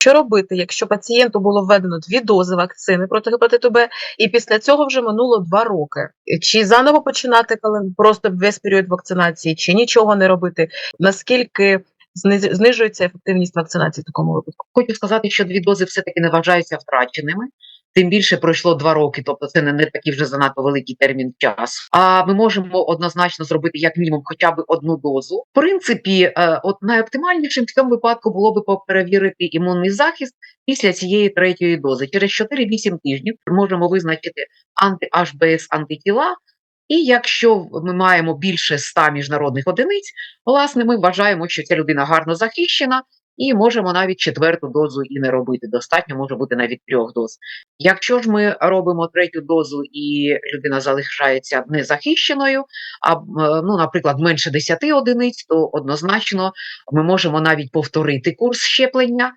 Що робити, якщо пацієнту було введено дві дози вакцини проти гепатиту Б, і після цього вже минуло два роки? Чи заново починати просто весь період вакцинації, чи нічого не робити? Наскільки знижується ефективність вакцинації в такому випадку? Хочу сказати, що дві дози все-таки не вважаються втраченими. Тим більше пройшло два роки, тобто це не, не такий вже занадто великий термін часу. А ми можемо однозначно зробити як мінімум хоча б одну дозу. В принципі, е, от найоптимальнішим в цьому випадку було би перевірити імунний захист після цієї третьої дози. Через 4-8 тижнів можемо визначити анти-HBS антитіла. І якщо ми маємо більше 100 міжнародних одиниць, власне, ми вважаємо, що ця людина гарно захищена, і можемо навіть четверту дозу і не робити. Достатньо може бути навіть трьох доз. Якщо ж ми робимо третю дозу і людина залишається незахищеною, а е, ну, наприклад, менше 10 одиниць, то однозначно ми можемо навіть повторити курс щеплення.